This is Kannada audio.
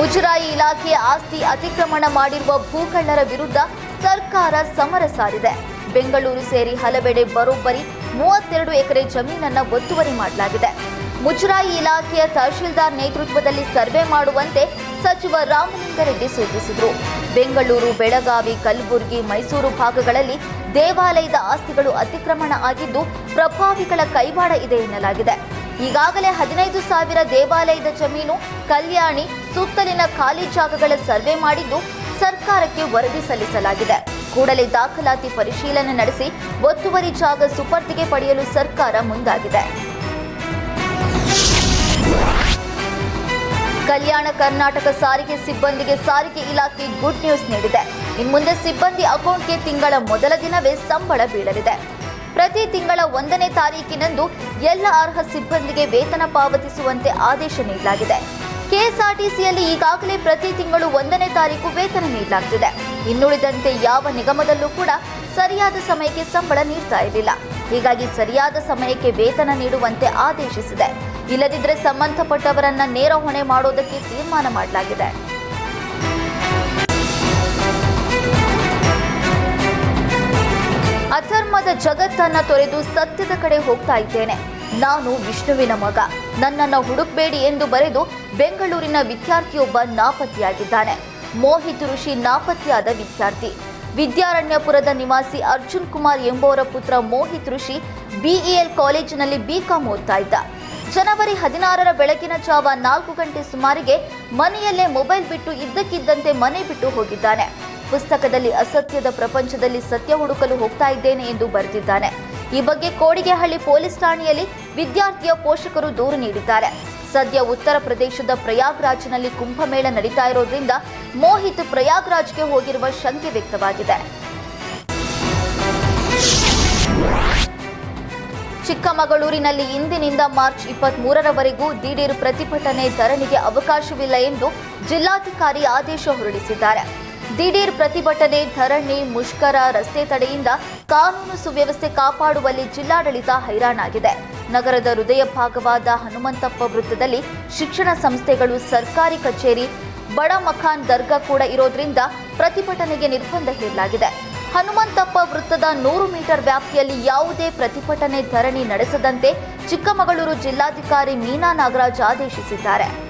ಮುಜರಾಯಿ ಇಲಾಖೆ ಆಸ್ತಿ ಅತಿಕ್ರಮಣ ಮಾಡಿರುವ ಭೂಕಳ್ಳರ ವಿರುದ್ಧ ಸರ್ಕಾರ ಸಮರ ಸಾರಿದೆ. ಬೆಂಗಳೂರು ಸೇರಿ ಹಲವೆಡೆ ಬರೋಬ್ಬರಿ ಮೂವತ್ತೆರಡು ಎಕರೆ ಜಮೀನನ್ನ ಒತ್ತುವರಿ ಮಾಡಲಾಗಿದೆ. ಮುಜರಾಯಿ ಇಲಾಖೆಯ ತಹಶೀಲ್ದಾರ್ ನೇತೃತ್ವದಲ್ಲಿ ಸರ್ವೆ ಮಾಡುವಂತೆ ಸಚಿವ ರಾಮಲಿಂಗಾರೆಡ್ಡಿ ಸೂಚಿಸಿದರು. ಬೆಂಗಳೂರು, ಬೆಳಗಾವಿ, ಕಲಬುರಗಿ, ಮೈಸೂರು ಭಾಗಗಳಲ್ಲಿ ದೇವಾಲಯದ ಆಸ್ತಿಗಳು ಅತಿಕ್ರಮಣ ಆಗಿದ್ದು ಪ್ರಭಾವಿಗಳ ಕೈವಾಡ ಇದೆ ಎನ್ನಲಾಗಿದೆ. ಈಗಾಗಲೇ ಹದಿನೈದು ಸಾವಿರ ದೇವಾಲಯದ ಜಮೀನು, ಕಲ್ಯಾಣಿ, ಸುತ್ತಲಿನ ಖಾಲಿ ಜಾಗಗಳ ಸರ್ವೆ ಮಾಡಿದ್ದು ಸರ್ಕಾರಕ್ಕೆ ವರದಿ ಸಲ್ಲಿಸಲಾಗಿದೆ. ಕೂಡಲೇ ದಾಖಲಾತಿ ಪರಿಶೀಲನೆ ನಡೆಸಿ ಒತ್ತುವರಿ ಜಾಗ ಸುಪರ್ದಿಗೆ ಪಡೆಯಲು ಸರ್ಕಾರ ಮುಂದಾಗಿದೆ. ಕಲ್ಯಾಣ ಕರ್ನಾಟಕ ಸಾರಿಗೆ ಸಿಬ್ಬಂದಿಗೆ ಸಾರಿಗೆ ಇಲಾಖೆ ಗುಡ್ ನ್ಯೂಸ್ ನೀಡಿದೆ. ಇನ್ಮುಂದೆ ಸಿಬ್ಬಂದಿ ಅಕೌಂಟ್ಗೆ ತಿಂಗಳ ಮೊದಲ ದಿನವೇ ಸಂಬಳ ಬೀಳಲಿದೆ. ಪ್ರತಿ ತಿಂಗಳ ಒಂದನೇ ತಾರೀಕಿನಂದು ಎಲ್ಲ ಅರ್ಹ ಸಿಬ್ಬಂದಿಗೆ ವೇತನ ಪಾವತಿಸುವಂತೆ ಆದೇಶ ನೀಡಲಾಗಿದೆ. ಕೆಎಸ್ಆರ್ಟಿಸಿಯಲ್ಲಿ ಈಗಾಗಲೇ ಪ್ರತಿ ತಿಂಗಳು ಒಂದನೇ ತಾರೀಕು ವೇತನ ನೀಡಲಾಗ್ತಿದೆ. ಇನ್ನುಳಿದಂತೆ ಯಾವ ನಿಗಮದಲ್ಲೂ ಕೂಡ ಸರಿಯಾದ ಸಮಯಕ್ಕೆ ಸಂಬಳ ನೀಡ್ತಾ ಇರಲಿಲ್ಲ. ಹೀಗಾಗಿ ಸರಿಯಾದ ಸಮಯಕ್ಕೆ ವೇತನ ನೀಡುವಂತೆ ಆದೇಶಿಸಿದೆ. ಇಲ್ಲದಿದ್ದರೆ ಸಂಬಂಧಪಟ್ಟವರನ್ನ ನೇರ ಹೊಣೆ ಮಾಡೋದಕ್ಕೆ ತೀರ್ಮಾನ ಮಾಡಲಾಗಿದೆ. ಜಗತ್ತನ್ನ ತೊರೆದು ಸತ್ಯದ ಕಡೆ ಹೋಗ್ತಾ ಇದ್ದೇನೆ. ನಾನು ವಿಷ್ಣುವಿನ ಮಗ. ನನ್ನನ್ನು ಹುಡುಕ್ಬೇಡಿ ಎಂದು ಬರೆದು ಬೆಂಗಳೂರಿನ ವಿದ್ಯಾರ್ಥಿಯೊಬ್ಬ ನಾಪತ್ತೆಯಾಗಿದ್ದಾನೆ. ಮೋಹಿತ್ ಋಷಿ ನಾಪತ್ತೆಯಾದ ವಿದ್ಯಾರ್ಥಿ. ವಿದ್ಯಾರಣ್ಯಪುರದ ನಿವಾಸಿ ಅರ್ಜುನ್ ಕುಮಾರ್ ಎಂಬುವರ ಪುತ್ರ ಮೋಹಿತ್ ಋಷಿ ಬಿಇಎಲ್ ಕಾಲೇಜಿನಲ್ಲಿ ಬಿಕಾಂ ಓದ್ತಾ ಇದ್ದ. ಜನವರಿ ಹದಿನಾರರ ಬೆಳಗಿನ ಜಾವ ನಾಲ್ಕು ಗಂಟೆ ಸುಮಾರಿಗೆ ಮನೆಯಲ್ಲೇ ಮೊಬೈಲ್ ಬಿಟ್ಟು ಇದ್ದಕ್ಕಿದ್ದಂತೆ ಮನೆ ಬಿಟ್ಟು ಹೋಗಿದ್ದಾನೆ. ಪುಸ್ತಕದಲ್ಲಿ ಅಸತ್ಯದ ಪ್ರಪಂಚದಲ್ಲಿ ಸತ್ಯ ಹುಡುಕಲು ಹೋಗ್ತಾ ಇದ್ದೇನೆ ಎಂದು ಬರೆದಿದ್ದಾನೆ. ಈ ಬಗ್ಗೆ ಕೋಡಿಗೆಹಳ್ಳಿ ಪೊಲೀಸ್ ಠಾಣೆಯಲ್ಲಿ ವಿದ್ಯಾರ್ಥಿಯ ಪೋಷಕರು ದೂರು ನೀಡಿದ್ದಾರೆ. ಸದ್ಯ ಉತ್ತರ ಪ್ರದೇಶದ ಪ್ರಯಾಗ್ರಾಜ್ನಲ್ಲಿ ಕುಂಭಮೇಳ ನಡೀತಾ ಇರೋದ್ರಿಂದ ಮೋಹಿತ್ ಪ್ರಯಾಗ್ರಾಜ್ಗೆ ಹೋಗಿರುವ ಶಂಕೆ ವ್ಯಕ್ತವಾಗಿದೆ. ಚಿಕ್ಕಮಗಳೂರಿನಲ್ಲಿ ಇಂದಿನಿಂದ ಮಾರ್ಚ್ ಇಪ್ಪತ್ತ್ ಮೂರರವರೆಗೂ ದಿಢೀರ್ ಪ್ರತಿಭಟನೆ ಧರಣಿಗೆ ಅವಕಾಶವಿಲ್ಲ ಎಂದು ಜಿಲ್ಲಾಧಿಕಾರಿ ಆದೇಶ ಹೊರಡಿಸಿದ್ದಾರೆ. ದಿಢೀರ್ ಪ್ರತಿಭಟನೆ, ಧರಣಿ, ಮುಷ್ಕರ, ರಸ್ತೆ ತಡೆಯಿಂದ ಕಾನೂನು ಸುವ್ಯವಸ್ಥೆ ಕಾಪಾಡುವಲ್ಲಿ ಜಿಲ್ಲಾಡಳಿತ ಹೈರಾಣಾಗಿದೆ. ನಗರದ ಹೃದಯ ಭಾಗವಾದ ಹನುಮಂತಪ್ಪ ವೃತ್ತದಲ್ಲಿ ಶಿಕ್ಷಣ ಸಂಸ್ಥೆಗಳು, ಸರ್ಕಾರಿ ಕಚೇರಿ, ಬಡ ಮಖಾನ್ ದರ್ಗಾ ಕೂಡ ಇರೋದ್ರಿಂದ ಪ್ರತಿಭಟನೆಗೆ ನಿರ್ಬಂಧ ಹೇರಲಾಗಿದೆ. ಹನುಮಂತಪ್ಪ ವೃತ್ತದ ನೂರು ಮೀಟರ್ ವ್ಯಾಪ್ತಿಯಲ್ಲಿ ಯಾವುದೇ ಪ್ರತಿಭಟನೆ, ಧರಣಿ ನಡೆಸದಂತೆ ಚಿಕ್ಕಮಗಳೂರು ಜಿಲ್ಲಾಧಿಕಾರಿ ಮೀನಾ ನಾಗರಾಜ್ ಆದೇಶಿಸಿದ್ದಾರೆ.